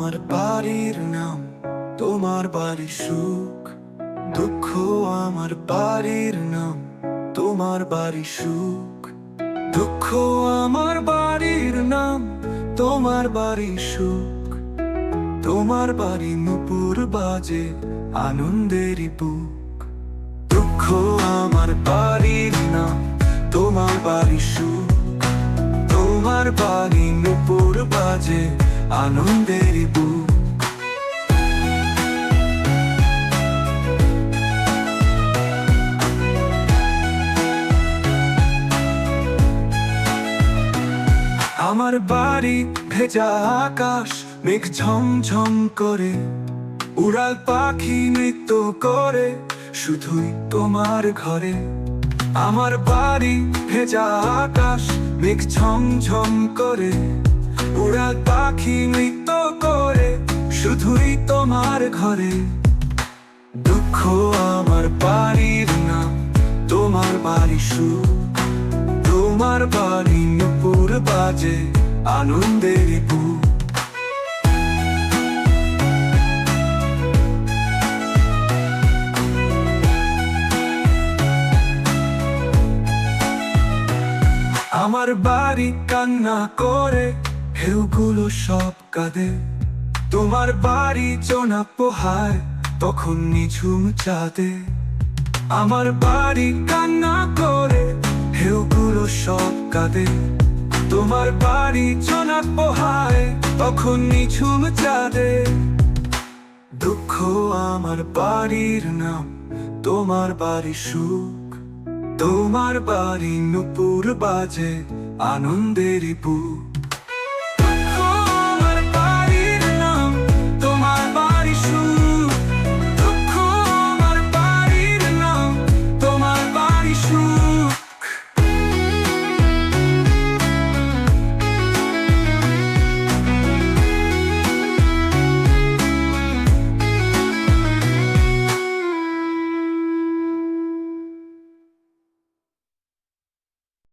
বাড়ির নাম, তোমার বাড়ি সুখ, দুঃখ আমার বাড়ির নাম, তোমার বাড়ি সুখ, দুঃখ আমার বাড়ির নাম, তোমার বাড়ি সুখ, তোমার বাড়ি নুপুর বাজে আনন্দেরই বুক, দুঃখ আমার বাড়ির নাম, তোমার বাড়ি সুখ, তোমার বাড়ি নুপুর বাজে আনন্দেরই বুক। আমার বাড়ি ভেজা আকাশ, মেঘ ঝমঝম করে। উড়াল পাখি নৃত্য করে, শুধুই তোমার ঘরে। আমার বাড়ি ভেজা আকাশ, মেঘ ঝমঝম করে। উড়াল পাখি নৃত্য করে, শুধুই তোমার ঘরে। দুঃখ আমার বাড়ির না, তোমার বাড়ি সুখ। তোমার বাড়ি নুপুর বাজে আনন্দের আমার বাড়ি কান্না করে ঢেউগুলো সব কাঁদে। তোমার বাড়ি চোনা পোহায়, তখন নিঝুম চাঁদে। আমার বাড়ি কান্না করে, ঢেউগুলো সব কাঁদে। তোমার বাড়ি চোনা পোহায়, তখন নিঝুম চাঁদে। দুঃখ আমার বাড়ির নাম, তোমার বাড়ি সুখ। তোমার বাড়ি নুপুর বাজে আনন্দেরই বুক।